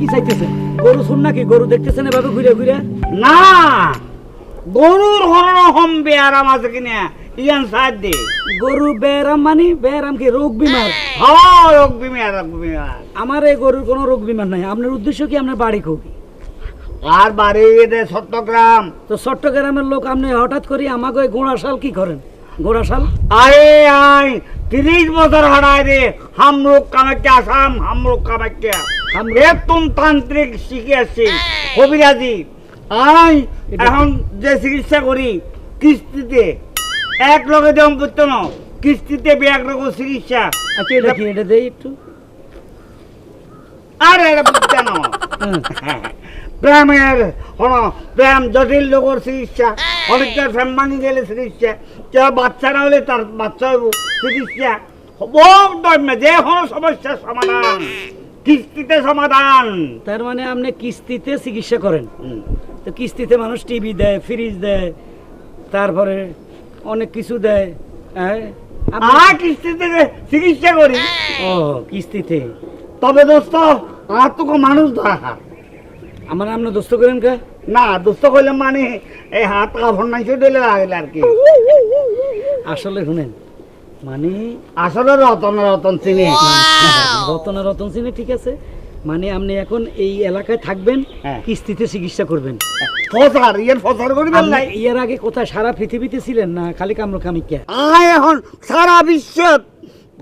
কি চাইতেছেন গরু শুন নাকি? গরু দেখতেছেন এভাবে ঘুরে ঘুরে? না! গরুর হরণ হম বেয়ারাম আছে কিনা? ইয়ান সাহায্য দে। গরু বেরাম মানি? বেরাম কি? রোগ বিমার? হ্যাঁ রোগ বিমার রোগ বিমার। আমার এই গরুর কোনো রোগ বিমার নাই। আপনার উদ্দেশ্য কি? আপনার বাড়ি খুব আর বাড়ি দে চট্টগ্রাম। তো চট্টগ্রামের লোক আপনি হঠাৎ করে আমাকে ওই গোড়াশাল কি করেন? গোড়াশাল আরে আই তিরিশ বছর হারায় রে হামরুক কামাখ্যা আসাম হামরুক কামাখ্যা হামরুক? বেতন তান্ত্রিক শিখে আসছি কবিরাজি আই এখন যে চিকিৎসা করি কিস্তিতে এক লগে জম করতো না কিস্তিতে এক রকম চিকিৎসা। আচ্ছা এটা কি এটা দেই একটু? আরে এটা বুঝতে না। প্রেমের হন প্রেম জটিল লোকের চিকিৎসা অনেকটা প্রেম ভাঙি গেলে চিকিৎসা। কেউ বাচ্চা না হলে তার বাচ্চা চিকিৎসা। যে কোনো সমস্যার সমাধান। কিস্তিতে সমাধান। তার মানে আপনি কিস্তিতে চিকিৎসা করেন। তো কিস্তিতে মানুষ টিভি দেয় ফ্রিজ দেয় তারপরে অনেক কিছু দেয় হ্যাঁ? আর কিস্তিতে চিকিৎসা করি? ও কিস্তিতে। তবে দোস্ত আর তোকে মানুষ দরকার আমার আপনার দোস্ত করেন কে? না দোস্ত কইলে মানে এই হাত কাপড় নাই দিলে লাগলে আর কি। আসলে শুনেন মানে আসলে রতন রতন চিনি। রতনা রতন সিনে ঠিক আছে। মানে আপনি এখন এই এলাকায় থাকবেন হ্যাঁ। কিস্তিতে চিকিৎসা করবেন। ফসার ইয়ের ফসার আপনি বেলাই আগে কোথায় সারা পৃথিবীতে ছিলেন না খালি কামরুকামিকা আয় এখন সারা বিশ্ব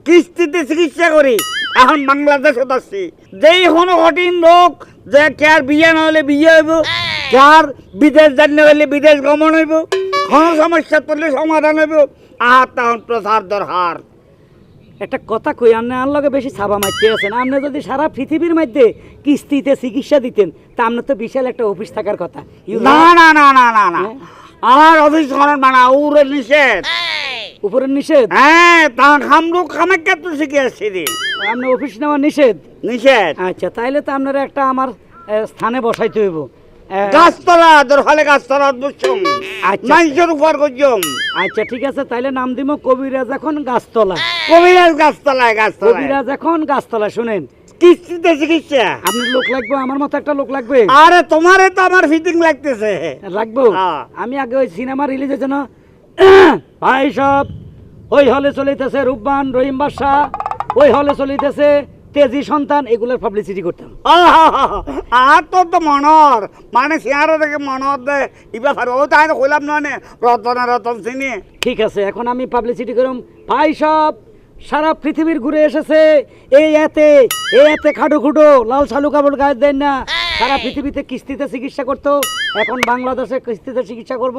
কিস্তিতে চিকিৎসা করি। এখন বাংলাদেশত আছি যেই কোনো কঠিন রোগ যে কার বিয়ে নহলে বিয়ে হইব কার বিদেশ জানি হলে বিদেশ গমন হইব কোনো সমস্যা পড়লে সমাধান হইব। আহার তখন প্রসার দরকার। একটা কথা কই আপনি আর লগে বেশি ছাবা মারতে আছেন। আপনি যদি সারা পৃথিবীর মধ্যে কিস্তিতে চিকিৎসা দিতেন তা আপনার তো বিশাল একটা অফিস থাকার কথা। না না না না না না হ্যাঁ? আমার অফিস করেন মানা উড়ে নিষেধ। উপরের নিষেধ? হ্যাঁ তা খামরু খামাক্কা তো শিখে আসছি রে। আপনার অফিস নেওয়া নিষেধ? নিষেধ। আচ্ছা তাইলে তো আপনারা একটা আমার স্থানে বসাইতে হইব। গাছতলা দরকালে গাছতলা বুঝছুম আচ্ছা। মানুষের উপর করছুম আচ্ছা ঠিক আছে তাইলে নাম দিব কবিরাজ এখন গাছতলা। কবিরাজ গাছতলায় গাছতলায়। কবিরাজ এখন গাছতলা শুনেন। কিস্তিতে চিকিৎসা। আপনার লোক লাগবে আমার মতো একটা লোক লাগবে। আরে তোমারে তো আমার ফিটিং লাগতেছে। লাগবো? হ্যাঁ। আমি আগে ওই সিনেমা রিলিজ হয়েছে না ভাই সব ওই হলে চলিতেছে রূপবান রহিম বাদশাহ ওই হলে চলিতেছে তেজি সন্তান এগুলোর পাবলিসিটি করতাম। আর তো তো মনর। মানে সিয়ারে দেখে মনর দে। ইবা ফার ও তাই কইলাম নয় রতন রতন চিনি ঠিক আছে এখন আমি পাবলিসিটি করম। ভাই সব সারা পৃথিবীর ঘুরে এসেছে। এই এতে এই এতে খাটো খুটো লাল শালু কাপড় গায়ে দেন না। সারা পৃথিবীতে কিস্তিতে চিকিৎসা করতো। এখন বাংলাদেশে কিস্তিতে চিকিৎসা করব।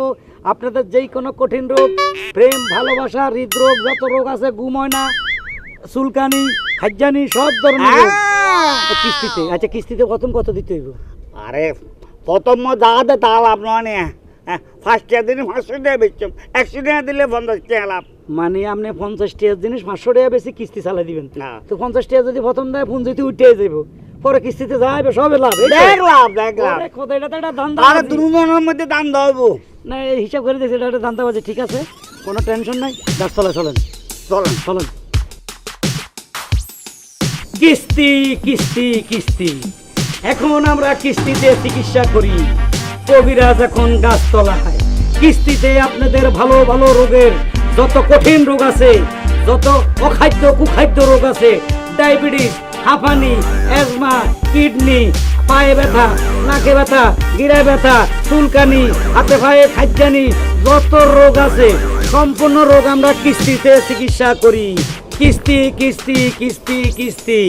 আপনাদের যেই কোনো কঠিন রোগ প্রেম ভালোবাসা হৃদরোগ যত রোগ আছে ঘুম হয় না। চুলকানি হাজ্জানি সব ধরনের কিস্তিতে? আচ্ছা কিস্তিতে প্রথম কত দিতে হইব? আরে প্রথম জায়গাতে তা লাভ নয় নে। ফার্স্ট ইয়ার দিন পাঁচশো টাকা বেচছম একশো টাকা দিলে পঞ্চাশ টাকা লাভ। মানে আপনি পঞ্চাশ টাকার জিনিস পাঁচশো টাকা বেশি কিস্তি চালাই দিবেন। না। তো পঞ্চাশ টাকা যদি প্রথম দেয় ফোন যদি উঠে পরে কিস্তিতে যাইবে সবে লাভ। দেখ লাভ দেখ লাভ। এটা তো একটা ধান্দা আরে মধ্যে দেবো না হিসাব করে দিয়েছে এটা একটা ধান্দা বাজে। ঠিক আছে? কোনো টেনশন নাই। চলেন। চলেন। চলেন। কিস্তি কিস্তি কিস্তি। এখন আমরা কিস্তিতে চিকিৎসা করি। কবিরাজ এখন গাছতলায় কিস্তিতে আপনাদের ভালো ভালো রোগের যত কঠিন রোগ আছে, যত অখাদ্য, কুখাদ্য রোগ আছে, ডায়াবেটিস, হাঁপানি, অ্যাজমা, কিডনি, পায়ে ব্যথা, নাকে ব্যথা গিরায় ব্যথা, চুলকানি, হাতে পায়ে খাদ্যানি, যত রোগ আছে, সম্পূর্ণ রোগ আমরা কিস্তিতে চিকিৎসা করি। কিস্তি কিস্তি কিস্তি কিস্তি।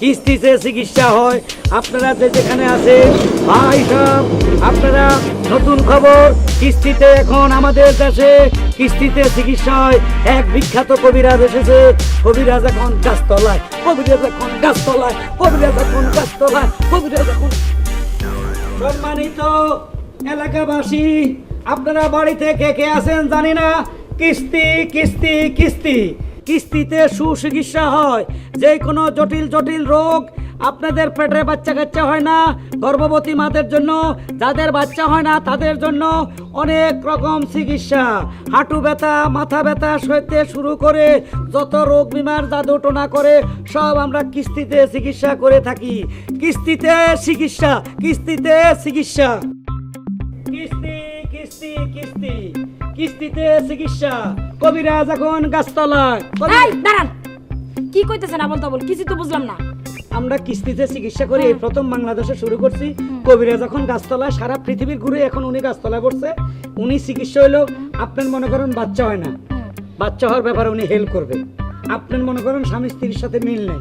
কিস্তিতে চিকিৎসা হয়। আপনারা যে যেখানে আছেন, ভাই সব আপনারা নতুন খবর, কিস্তিতে এখন আমাদের দেশে কিস্তিতে চিকিৎসা হয় এক বিখ্যাত কবিরাজ এসেছে। কবিরাজ এখন গাছতলায়, কবিরাজ এখন গাছতলায়, কবিরাজ এখন গাছতলায়, কবিরাজ এখন সম্মানিত এলাকাবাসী, আপনারা বাড়িতে কে কে আছেন জানি না। কিস্তি কিস্তি কিস্তি। কিস্তিতে সুচিকিৎসা হয়। যে কোনো জটিল জটিল রোগ আপনাদের পেটে বাচ্চা কাচ্চা হয় না। গর্ভবতী মাদের জন্য, যাদের বাচ্চা হয় না তাদের জন্য অনেক রকম চিকিৎসা। হাঁটু ব্যথা, মাথা ব্যথা সইতে শুরু করে যত রোগ বিমার জাদু টোনা করে, সব আমরা কিস্তিতে চিকিৎসা করে থাকি। কিস্তিতে চিকিৎসা কিস্তিতে চিকিৎসা। কিস্তি কিস্তি কিস্তি। কিস্তিতে চিকিৎসা। কবিরাজ এখন গাছতলায়। এই দাঁড়ান। কি কইতেছেন আবল তাবল? কিছু তো বুঝলাম না। আমরা কিস্তিতে চিকিৎসা করি এই প্রথম বাংলাদেশে শুরু করছি। কবিরাজ এখন গাছতলায় সারা পৃথিবীর ঘুরে এখন উনি গাছতলায় পড়ছে। উনি চিকিৎসা হইল আপনার মনে করেন বাচ্চা হয় না। বাচ্চা হওয়ার ব্যাপারে উনি হেল্প করবে। আপনার মনে করেন স্বামী স্ত্রীর সাথে মিল নেই।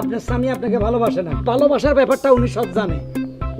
আপনার স্বামী আপনাকে ভালোবাসে না। ভালোবাসার ব্যাপারটা উনি সব জানে।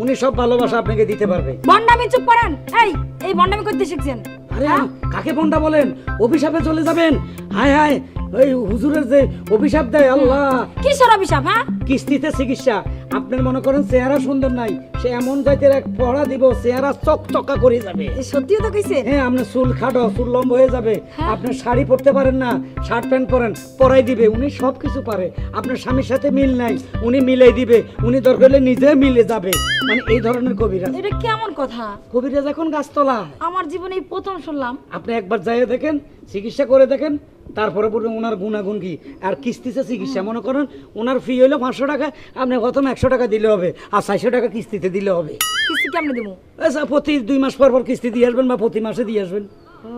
উনি সব ভালোবাসা আপনাকে দিতে পারবে। বন্ডামি চুপ করেন। এই এই বন্ডামি করতে শিখছেন। আরে কাকে ফোনটা বলেন? অভিশাপে চলে যাবেন? হায় হায় ওই হুজুরের যে অভিশাপ দেয় আল্লাহ। কিসের অভিশাপ হ্যাঁ? কিস্তিতে চিকিৎসা। আপনার মনে করেন চেহারা সুন্দর নাই সে এমন জাতের এক পড়া দিব চেহারা চকচকা করে যাবে। এই সত্যিও তো কইছে হ্যাঁ আপনার চুল খাটো চুল লম্বা হয়ে যাবে। হ্যাঁ। আপনার শাড়ি পরতে পারেন না শার্ট প্যান্ট পরেন পরাই দিবে উনি সব কিছু পারে। আপনার স্বামীর সাথে মিল নাই উনি মিলাই দিবে উনি দরকার হলে নিজে মিলে যাবে। মানে এই ধরনের কবিরাজ। এটা কেমন কথা? কবিরাজ এখন গাছতলা আমার জীবনে এই প্রথম শুনলাম। আপনি একবার যাইয়ে দেখেন চিকিৎসা করে দেখেন তারপরে পরে ওনার গুণাগুণ কি? আর কিস্তিতে চিকিৎসা মনে করেন ওনার ফি হলো পাঁচশো টাকা আপনি প্রথম একশো টাকা দিলে হবে আর চারশো টাকা কিস্তিতে দিলে হবে। কিস্তি কেমনে দেবো আচ্ছা প্রতি দুই মাস পর পর কিস্তি দিয়ে আসবেন বা প্রতি মাসে দিয়ে আসবেন। ও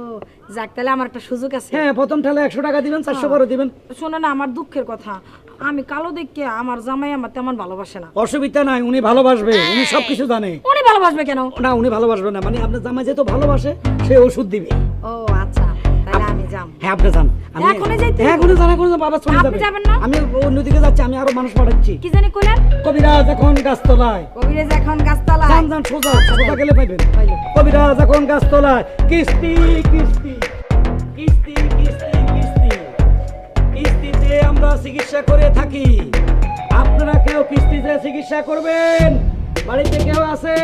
যাক তাহলে আমার একটা সুযোগ আছে। হ্যাঁ প্রথম ঠালে একশো টাকা দিবেন চারশো করে দিবেন। শোনো না আমার দুঃখের কথা। আমি কালো দেখে আমার জামাই আমার তেমন ভালোবাসে না। অসুবিধা নাই উনি ভালোবাসবে উনি সব কিছু জানে। উনি ভালোবাসবে কেন? না উনি ভালোবাসবে না মানে আপনার জামাই যেহেতু ভালোবাসে সে ওষুধ দিবে। ও তাহলে যাম। হ্যাঁ আপনি যান। আমি এখনই যাইতে। হ্যাঁ এখনই যান এখনই বাবা চলে আপনি যাবেন না? আমি অন্যদিকে যাচ্ছি আমি আরও মানুষ পাঠাচ্ছি। কি জানি কইলেন? কবিরাজ এখন গাছতলায়। কবিরাজ এখন গাছতলা যান যান সোজা সোজা গেলে পাইবেন। কবিরাজ এখন গাছতলায়। কিস্তি কিস্তি কিস্তি কিস্তি কিস্তি। কিস্তিতে আমরা চিকিৎসা করে থাকি। আপনারা কেউ কিস্তিতে চিকিৎসা করবেন? বাড়িতে কেউ আছে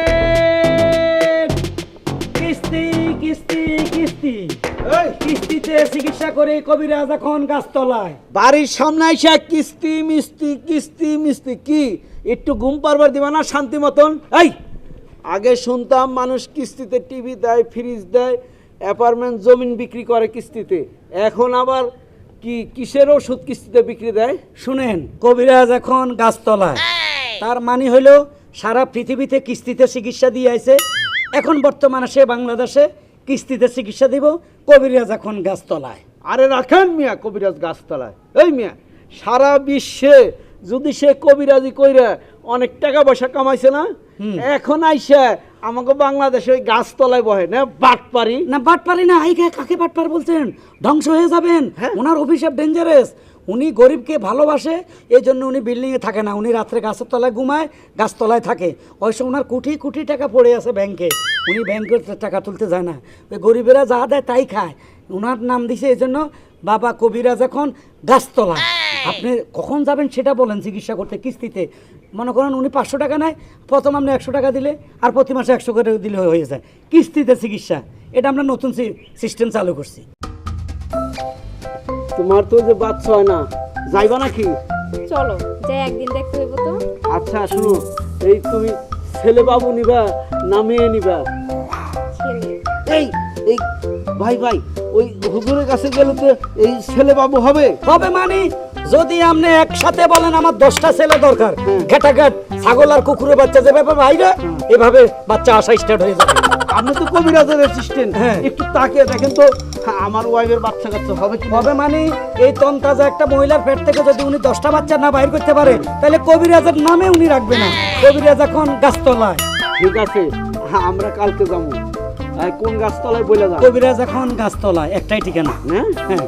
কিস্তি কিস্তি কিস্তি। কিস্তিতে চিকিৎসা করে কবিরাজ এখন গাছতলায়। বাড়ির সামনে এসে কিস্তি মিস্তি কিস্তি মিস্তি কি? একটু ঘুম পারবার দিবা না শান্তি মতন? এই! আগে শুনতাম মানুষ কিস্তিতে টিভি দেয় ফ্রিজ দেয় অ্যাপার্টমেন্ট জমিন বিক্রি করে কিস্তিতে। এখন আবার কি কিসের ওষুধ কিস্তিতে বিক্রি দেয়? শুনেন কবিরাজ এখন গাছতলায়। তার মানে হইল সারা পৃথিবীতে কিস্তিতে চিকিৎসা দিয়ে আইছে। এখন বর্তমানে সে বাংলাদেশে কিস্তিতে চিকিৎসা দিব কবিরাজ এখন গাছতলায়। আরে রাখেন মিয়া কবিরাজ গাছতলায়। এই মিয়া সারা বিশ্বে যদি সে কবিরাজি কইরা অনেক টাকা পয়সা কামাইছে না এখন আইসা আমাকে বাংলাদেশে ওই গাছতলায় বহে না বাট পারি না বাট পারি না আই কাকে বাট পার বলছেন? ধ্বংস হয়ে যাবেন। হ্যাঁ। ওনার অভিশাপ ডেঞ্জারাস উনি গরিবকে ভালোবাসে এই জন্য উনি বিল্ডিংয়ে থাকে না। উনি রাত্রে গাছের তলায় ঘুমায়, গাছতলায় থাকে। ওই সময় ওনার কোটি কোটি টাকা পড়ে আছে ব্যাংকে। উনি ব্যাংকের টাকা তুলতে যায় না। ওই গরিবেরা যা দেয় তাই খায়। ওনার নাম দিছে এই জন্য বাবা কবিরাজ এখন গাছতলা আপনি কখন যাবেন সেটা বলেন চিকিৎসা করতে, কিস্তিতে। মনে করেন উনি পাঁচশো টাকা নেয়, প্রথম আপনি একশো টাকা দিলে, আর প্রতি মাসে একশো করে দিলে হয়ে যায়। কিস্তিতে চিকিৎসা। এটা আমরা নতুন সিস্টেম চালু করছি। তোমার তো যে বাচ্চা হয় না যাইবা নাকি? চলো যাই একদিন দেখতে হইব তো। আচ্ছা শুনো এই তুমি ছেলে বাবু নিবা না মেয়ে নিবা এই এই ভাই ভাই ওই হুজুরের কাছে গেলে তো এই ছেলে বাবু হবে। হবে মানে? যদি আপনি একসাথে বলেন আমার দশটা ছেলে দরকার ঘেটাঘাট ছাগল আর কুকুরের বাচ্চা যে ব্যাপার ভাইরা এভাবে বাচ্চা আসা স্টার্ট হয়ে যাবে। আপনি তো কবিরাজের অ্যাসিস্ট্যান্ট হ্যাঁ। একটু তাকিয়ে দেখেন তো হ্যাঁ, আমার ওয়াইফের বাচ্চা কাচ্চা হবে কি হবে মানে? এই তন্তাজা একটা মহিলার পেট থেকে যদি উনি দশটা বাচ্চা না বাইর করতে পারে তাহলে কবিরাজের নামে উনি রাখবে না। কবিরাজ এখন গাছতলায়। ঠিক আছে হ্যাঁ আমরা কালকে যাব। কোন গাছতলায় বলে যান কবিরাজ এখন গাছতলায় একটাই ঠিকানা। হ্যাঁ? হ্যাঁ।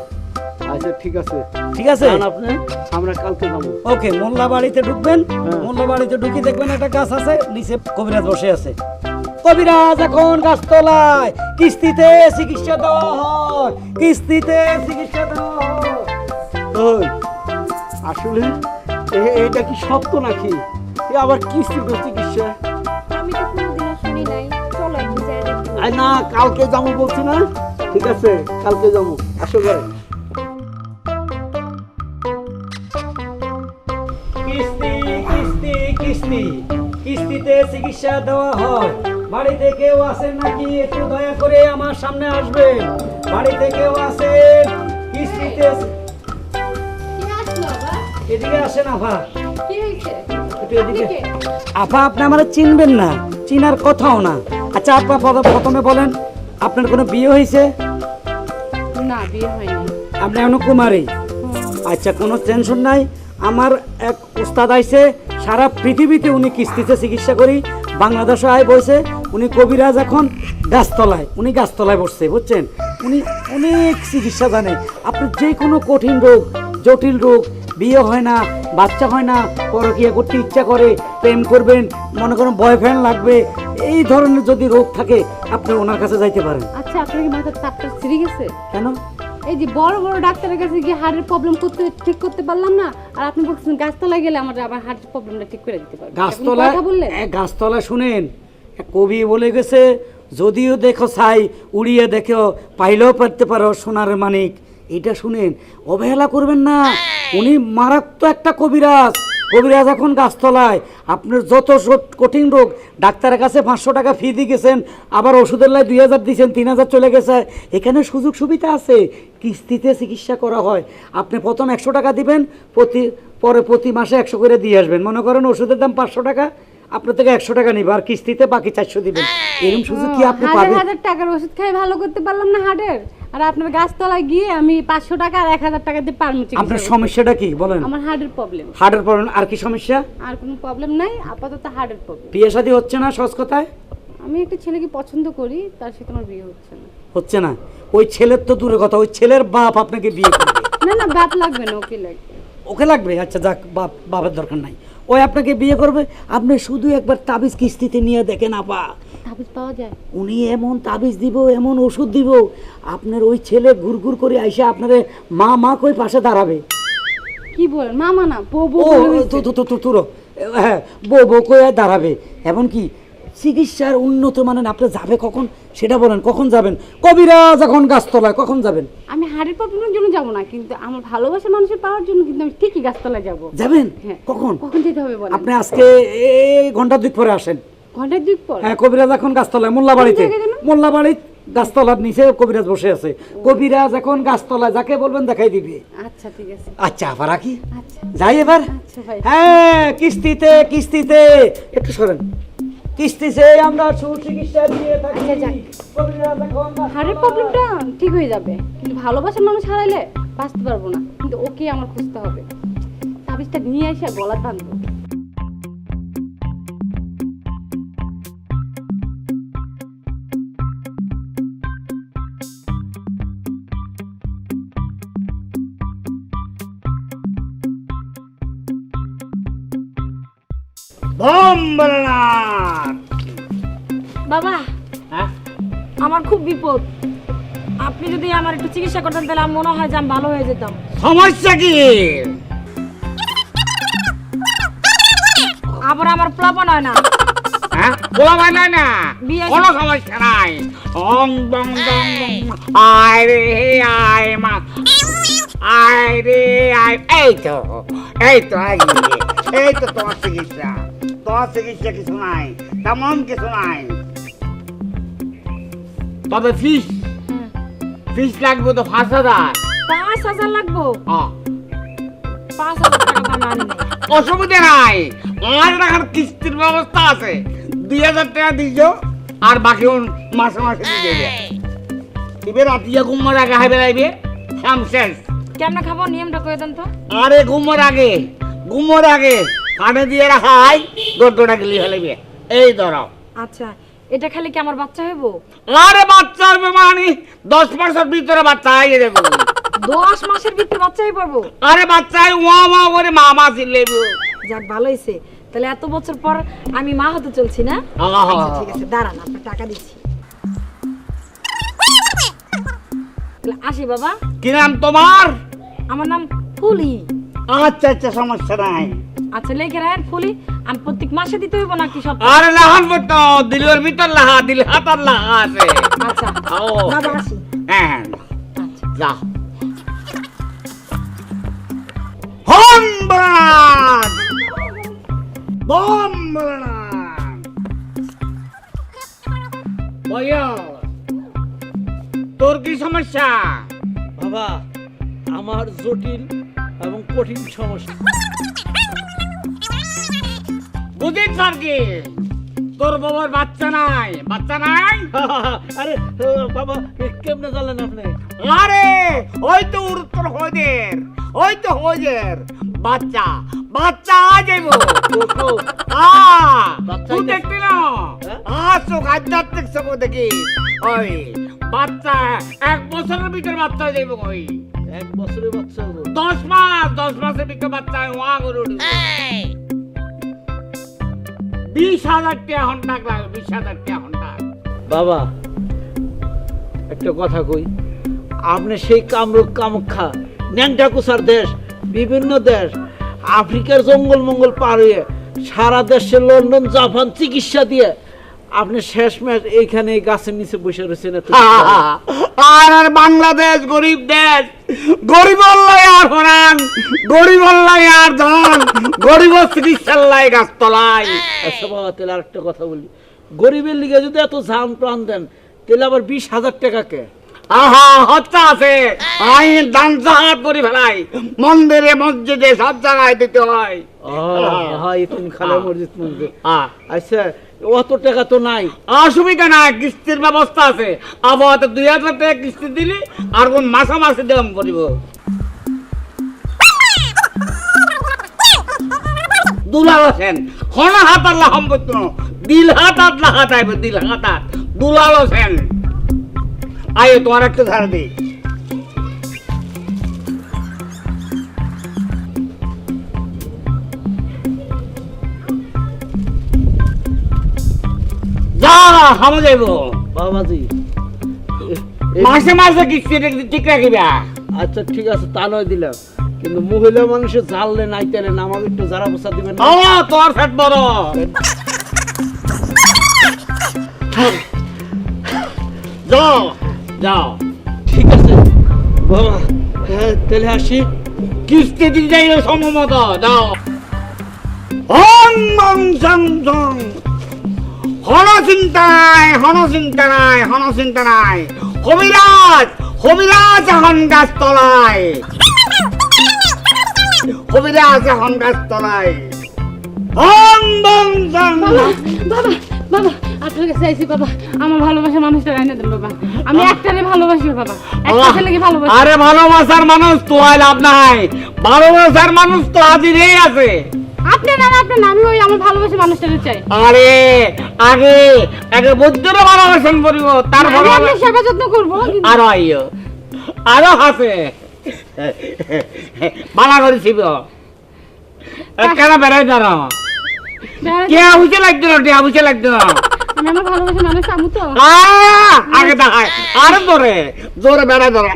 আচ্ছা ঠিক আছে। ঠিক আছে? আপনি আমরা কালকে যাব। ওকে মোল্লা বাড়িতে ঢুকবেন। হ্যাঁ। মোল্লা বাড়িতে ঢুকি দেখবেন একটা গাছ আছে নিচে কবিরাজ বসে আছে। কবিরাজ এখন গাছতলায়। কিস্তিতে চিকিৎসা দেওয়া হয় কিস্তিতে চিকিৎসা দেওয়া হয়। আসলে এটা কি সত্য নাকি? আবার কিস্তিতে চিকিৎসা? আমি তো কোনোদিনও শুনি নাই। চলো একদিন যাই দেখতে হইব। আয় না কালকে যাব বলছি না? ঠিক আছে কালকে যাব। আসো করে কিস্তি কিস্তি কিস্তি। কিস্তিতে চিকিৎসা দেওয়া হয়। বাড়িতে কেউ আছেন নাকি? একটু দয়া করে আমার সামনে আসবে। বাড়িতে কেউ আছেন কিস্তিতে এদিকে আসেন আফা। আপা আপনি আমার চিনবেন না। চিনার কথাও না। আচ্ছা আপা প্রথম- প্রথমে বলেন আপনার কোনো বিয়ে হয়েছে? না বিয়ে হয়নি। আপনি এখনও কুমারী? আচ্ছা কোনো টেনশন নাই। আমার এক উস্তাদ আইছে সারা পৃথিবীতে উনি কিস্তিতে চিকিৎসা করি বাংলাদেশে আয় বসে উনি কবিরাজ এখন গাছতলায় উনি গাছতলায় বসছে বুঝছেন? উনি অনেক চিকিৎসা জানে। আপনি যে কোনো কঠিন রোগ জটিল রোগ বিয়ে হয় না বাচ্চা হয় না পরকিয়া করতে ইচ্ছা করে প্রেম করবেন মনে করেন বয়ফ্রেন্ড লাগবে এই ধরনের যদি রোগ থাকে আপনি ওনার কাছে যাইতে পারেন। আচ্ছা আপনার কি মাথার তাপটা ছিঁড়ে গেছে? কেন? এই যে বড় বড় ডাক্তারের কাছে গিয়ে হার্টের প্রবলেম করতে ঠিক করতে পারলাম না আর আপনি বলছেন গাছতলায় গেলে আমার আবার হার্টের প্রবলেমটা ঠিক করে দিতে পারবেন গাছতলা কথা বললেন? গাছতলা শুনেন কবি বলে গেছে, যদিও দেখো ছাই, উড়িয়ে দেখো পাইলেও পারতে পারো সোনার মানিক। এটা শুনেন, অবহেলা করবেন না। উনি মারাত্মক একটা কবিরাজ। কবিরাজ এখন গাছতলায়। আপনার যত কঠিন রোগ, ডাক্তারের কাছে পাঁচশো টাকা ফি দিয়ে গেছেন, আবার ওষুধের লাই দুই হাজার দিয়েছেন, তিন হাজার চলে গেছে। এখানে সুযোগ সুবিধা আছে। কিস্তিতে চিকিৎসা করা হয়। আপনি প্রথম একশো টাকা দিবেন, প্রতি পরে প্রতি মাসে একশো করে দিয়ে আসবেন। মনে করেন ওষুধের দাম পাঁচশো টাকা আপনার থেকে একশো টাকা নিবে আর কিস্তিতে বাকি চারশো দিবেন। এরকম সুযোগ কি আপনি হাজার পাবেন? হাজার টাকার ওষুধ খাই ভালো করতে পারলাম না হার্টের আর আপনার গাছতলায় গিয়ে আমি পাঁচশো টাকা আর এক হাজার টাকা দিয়ে পারব আপনার সমস্যাটা কি বলেন? আমার হার্টের প্রবলেম হার্টের প্রবলেম আর কি সমস্যা? আর কোনো প্রবলেম নাই আপাতত হার্টের প্রবলেম বিয়ে শাদী হচ্ছে না সহজ কথায়? আমি একটা ছেলেকে পছন্দ করি তার সাথে আমার বিয়ে হচ্ছে না। হচ্ছে না। ওই ছেলের তো দূরে কথা ওই ছেলের বাপ আপনাকে বিয়ে করবে। না না বাপ লাগবে না ওকে লাগবে। ওকে লাগবে? আচ্ছা যাক বাপ বাবার দরকার নাই। ওই আপনাকে বিয়ে করবে? আপনি শুধু একবার তাবিজ কিস্তিতে নিয়ে দেখেন আপা। তাবিজ পাওয়া যায়? উনি এমন তাবিজ দিব এমন ওষুধ দিব আপনার ওই ছেলে ঘুরঘুর করে আইসা আপনার মা মা কই পাশে দাঁড়াবে। কি বলেন? মামা না বউ বউ বলে তো তো তো তো হ্যাঁ বউ বউ কই দাঁড়াবে? এমন কি চিকিৎসার উন্নত মানের আপনি যাবে কখন? সেটা বলেন কখন যাবেন? কবিরাজ এখন গাছতলায় কখন যাবেন? আমি হাড়ের প্রবলেমের জন্য যাব না কিন্তু আমার ভালোবাসার মানুষের পাওয়ার জন্য কিন্তু আমি ঠিকই গাছতলায় যাব। যাবেন? হ্যাঁ। কখন? কখন যেতে হবে বলেন? আপনি আজকে এই ঘণ্টা দুই পরে আসেন। ঘণ্টার দুই পর? হ্যাঁ কবিরাজ এখন গাছতলায় মোল্লাবাড়িতে। কোন জায়গায় যেন? মোল্লাবাড়ি গাছতলার নিচে কবিরাজ বসে আছে। কবিরাজ এখন গাছতলায় যাকে বলবেন দেখাই দিবে। আচ্ছা ঠিক আছে। আচ্ছা আবার রাখি। আচ্ছা। যাই এবার। আচ্ছা হ্যাঁ কিস্তিতে কিস্তিতে। একটু সরেন। কিস্তিতে আমরা সুচিকিৎসা দিয়ে থাকি। আচ্ছা, যাক। হাড়ের প্রবলেমটা ঠিক হয়ে যাবে। কিন্তু ভালোবাসার মানুষ হারাইলে বাঁচতে পারব না। কিন্তু ওকে আমার খুঁজতে হবে। তাবিজটা নিয়ে এসে গলা টানবো। বাবা হ্যাঁ? আমার খুব বিপদ। আপনি যদি আমার একটু চিকিৎসা করতেন তাহলে আমার মনে হয় যে আমি ভালো হয়ে যেতাম। সমস্যা কি? আবার আমার প্লাবন হয় না। হ্যাঁ? বলা হয় না না। বিয়ে কোনো সমস্যা নাই। অং বং দং আয় রে আয় মা। আয় রে আয়। এই তো এই তো এই তো তোমার চিকিৎসা। তোমার চিকিৎসা কিছু নাই তেমন কিছু নাই। তবে ফিস ফিস লাগবে তো পাঁচ হাজার। পাঁচ হাজার লাগবো? হ্যাঁ। পাঁচ হাজার টাকা তো আনি অসুবিধা নাই। আমার টাকার কিস্তির ব্যবস্থা আছে। দুই হাজার টাকা দিছো আর বাকি মাসে মাসে দিয়ে দেবে। এবার রাতিয়া ঘুমার আগে হাইবে লাইবে শ্যাম শেষ। কেমনে খাব? নিয়মটা করে দেন তো। আরে ঘুমার আগে ঘুমার আগে। কানে দিয়ে রাখা হয় দরদটা গেলি হলাইবে এই ধরো। আচ্ছা এটা খালি কি আমার বাচ্চা হইব? আরে বাচ্চা হবে মানে দশ মাসের ভিতরে বাচ্চা আইয়ে দেবো দশ মাসের ভিতরে বাচ্চাই পারব আরে বাচ্চা ওয়া ওয়া করে মা চিল্লেবে যাক ভালো হয়েছে তাহলে এত বছর পর আমি মা হতে চলছি না? আচ্ছা, ঠিক আছে দাঁড়ান আপনার টাকা দিচ্ছি। তাহলে আসি বাবা। কি নাম তোমার? আমার নাম ফুলি। আচ্ছা আচ্ছা সমস্যা নাই। আচ্ছা লেখে রাখেন ফুলি আমি প্রত্যেক মাসে দিতে হইব নাকি সব? আরে লাহান দিলের ভিতর লাহা দিল হাতার লাহা আছে। আচ্ছা। ও। বাবা আসি। হ্যাঁ। আচ্ছা। যা। তোর কি সমস্যা? বাবা আমার জটিল এবং কঠিন সমস্যা। বুঝিস কি তোর বাবার বাচ্চা নাই। বাচ্চা নাই? আরে বাবা কেমনে জানলেন আপনি? আরে ওই তো উত্তর হইদের ওই তো হইদের বাচ্চা বাচ্চা আ যাইব আ তুই আইতাছে। না? হ্যাঁ? আ চোখ আধ্যাত্মিক চোখ দেখি। ওই বাচ্চা এক বছরের ভিতর বাচ্চা যাইব ওই এক বছরের বাচ্চা দশ মাস দশ মাসের ভিতর বাচ্চা ওয়া করে উঠবে বিশ হাজার টাকা ঘণ্টা লাগবে বিশ হাজার টাকা ঘণ্টা বাবা একটা কথা কই। আপনি সেই কামরূপ কামাখ্যা ন্যাংটা কুসার দেশ বিভিন্ন দেশ আফ্রিকার জঙ্গল মঙ্গল পার হয়ে সারা দেশে লন্ডন জাপান চিকিৎসা দিয়ে আপনি শেষ ম্যাচ এইখানে এই গাছের নিচে বসে রয়েছেন এত আর বাংলাদেশ, গরিব দেশ। গরিব আর হরান। গরিব আর ধান। গরিব চিকিৎসার লাই গাছতলায়। আরেকটা কথা বলি। গরিবের লিগে যদি এত ঝান প্রাণ দেন, তাহলে আবার বিশ হাজার টাকাকে আহা হত্যা আছে। আইন দান জাহাজ করে ফেলাই। মন্দিরে মসজিদে সব জায়গায় দিতে হয়। আচ্ছা অত টাকা তো নাই। অসুবিধা নাই কিস্তির ব্যবস্থা আছে। আবহাওয়াতে দুই হাজার টাকা কিস্তি দিলি আর কোন মাসে মাসে দেওয়াম করিব দুলাল আছেন হন হাত আল্লাহ সম্পত্তি দিল হাত আল্লাহ হাত আইব দিল হাত হাত দুলাল আছেন আয় তোমার একটা ধার দিই। যা হামে যাইব। বাবাজি। এ- এ- মাসে মাসে কিস্তি ঠিক রাখিবা? আচ্ছা ঠিক আছে তা নয় দিলাম। কিন্তু মহিলা মানুষের জানলে নাই তেলেন আমাকে একটু যারা বসা দিবেন ও তোর ফেট বড়। যাও। যাও ঠিক আছে। বাবা হ্যাঁ তাহলে আসি। কিস্তি দিতে যাই সম্ভবত। যাও হং মং সং সং হন হন চিন্তা নাই হন চিন্তা নাই হবিরাজ হবিরাজ এখন গাছ তলায়। হবিরাজ এখন গাছ তলায়। হং মং সং বাবা বাবা আপনার কাছে আইছি বাবা। আমার ভালোবাসা মানুষটা রাইনা দেন বাবা। আমি একটারে ভালোবাসি বাবা। একটা ছেলেকে ভালোবাসি। আরে ভালোবাসার মানুষ তো আর লাভ নাই। ভালোবাসার মানুষ তো হাজিরই আছে। আপনি না আপনি না ওই আমার ভালোবাসা মানুষটাকে চাই। আরে আগে আগে বুদ্ধর ভালোবাসন করিব তারপর আমি সেবা যত্ন করব আরও আইও। আরও হাসে বালা করেছিব কেন বেড়াই দাঁড়া বুঝে লাগতো না? বুঝে লাগতো না। আমি আমার ভালোবাসা মানুষ আমু তো। আগে দেখায় আরও জোরে জোরে বেড়াই ধরে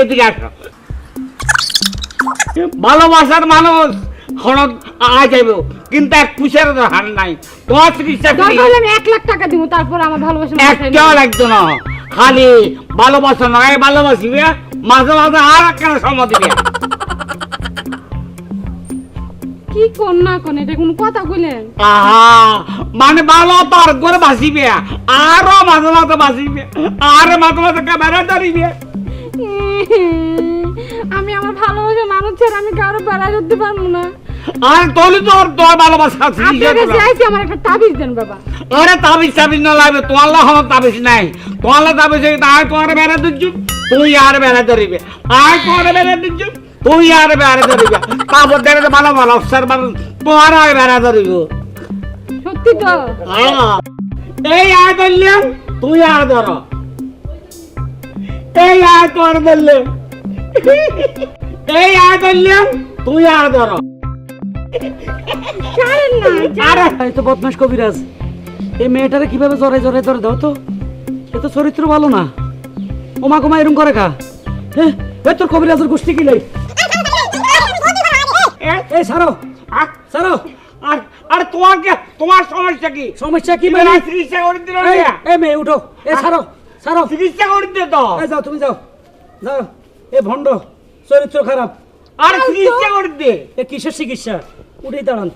এদিকে আসো। ভালোবাসার মানুষ হঠাৎ আয় যাইব কিন্তু এক পুষের হার নাই। তোমার চিকিৎসা করি এক লাখ টাকা দিব তারপর আমার ভালোবাসা একটাও লাগতো না। খালি ভালোবাসা নয় ভালোবাসিবে মাঝে মাঝে আর একখানা সময় দিবে কি কোন না কোন এটা কোনো কথা কইলেন? আহা মানে ভালো তার করে বাসিবে আরও মাঝে মাঝে বাসিবে আর মাঝে মাঝে ক্যামেরা ধরিবে। আমি আমার ভালোবাসা মানুষ ছেড়ে আমি কারও বেড়া করতে পারব না। আর তোলি তোর তোর ভালোবাসা আপনার কাছে আইছি আমার একটা তাবিজ দেন বাবা। আরে তাবিজ তাবিজ না লাগবে তোমার হলো তাবিজ নাই। তোমার তাবিজ তাই তোমার বেড়া দিচ্ছু। তুই আর বেড়া ধরিবে আর বেড়া দিচ্ছু? তুই আর বেড়া ধরিবে তারপর দেখে ভালো ভালো অফসার মানুষ তোমার আর বেড়া ধরিব সত্যি তো? হ্যাঁ। এই আয় ধরলাম তুই আর ধর। এই আয় তোর ধরলাম এই আয় ধরলাম তুই আর ধর। ছাড়েন আরে। এই তো বদমাস কবিরাজ। এই মেয়েটারে কীভাবে জরে জরে ধরে দাও তো? এ তো চরিত্র ভালো না। ওমা গোমা এরম করে কা হ্যাঁ তোর কবিরাজের গোষ্ঠী কি লাই? এই সারো সারো আর আর তোমার কে তোমার সমস্যা কি? সমস্যা কি মানে? চিকিৎসা করে দিল এই মেয়ে উঠো। এ সারো সারো চিকিৎসা করে দিতে তো? এই যাও তুমি যাও। যাও। এ ভণ্ড চরিত্র খারাপ। আর চিকিৎসা করে দে এ কিসের চিকিৎসা? উঠেই দাঁড়ান।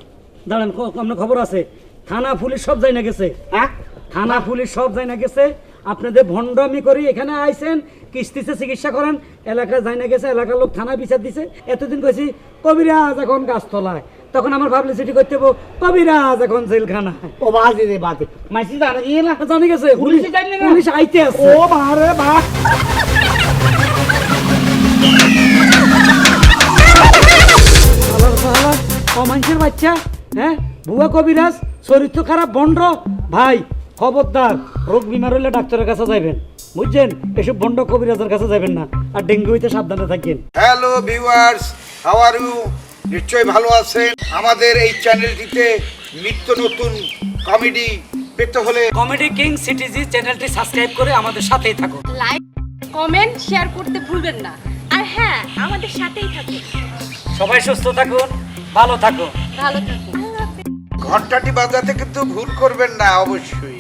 দাঁড়ান খ- আপনার খবর আছে। থানা পুলিশ সব যাই না গেছে। হ্যাঁ? থানা পুলিশ সব যাই না গেছে। আপনাদের ভণ্ডামি করি এখানে আইছেন কিস্তিতে চিকিৎসা করেন এলাকায় যাই না গেছে এলাকার লোক থানা বিচার দিছে। এতদিন কইছি কবিরাজ এখন গাছতলায়। তখন আমার চিঠি করতে হব, কবিরাজ এখন জেলখানায়। ও বাজে রে বাজে মাসি জানা গিয়ে না জানি গেছে পুলিশ জানি না? পুলিশ আইতে আছে। ও বারে বা শালা, বাচ্চা হ্যাঁ? বুয়া কবিরাজ চরিত্র খারাপ বন্ড ভাই খবরদার রোগ বিমার হইলে ডাক্তারের কাছে যাবেন বুঝছেন? এসব বন্ড কবিরাজের কাছে যাবেন না। আর ডেঙ্গু হইতে সাবধানে থাকেন। Hello viewers how are you নিশ্চয়ই ভালো আছেন। আমাদের এই চ্যানেলটিতে নিত্য নতুন কমেডি পেতে হলে কমেডি কিং সিটিজি চ্যানেলটি সাবস্ক্রাইব করে আমাদের সাথেই থাকুন। লাইক কমেন্ট শেয়ার করতে ভুলবেন না। আর হ্যাঁ আমাদের সাথেই থাকুন। সবাই সুস্থ থাকুন ভালো থাকুন। ভালো থাকুন। ঘন্টাটি বাজাতে কিন্তু ভুল করবেন না অবশ্যই।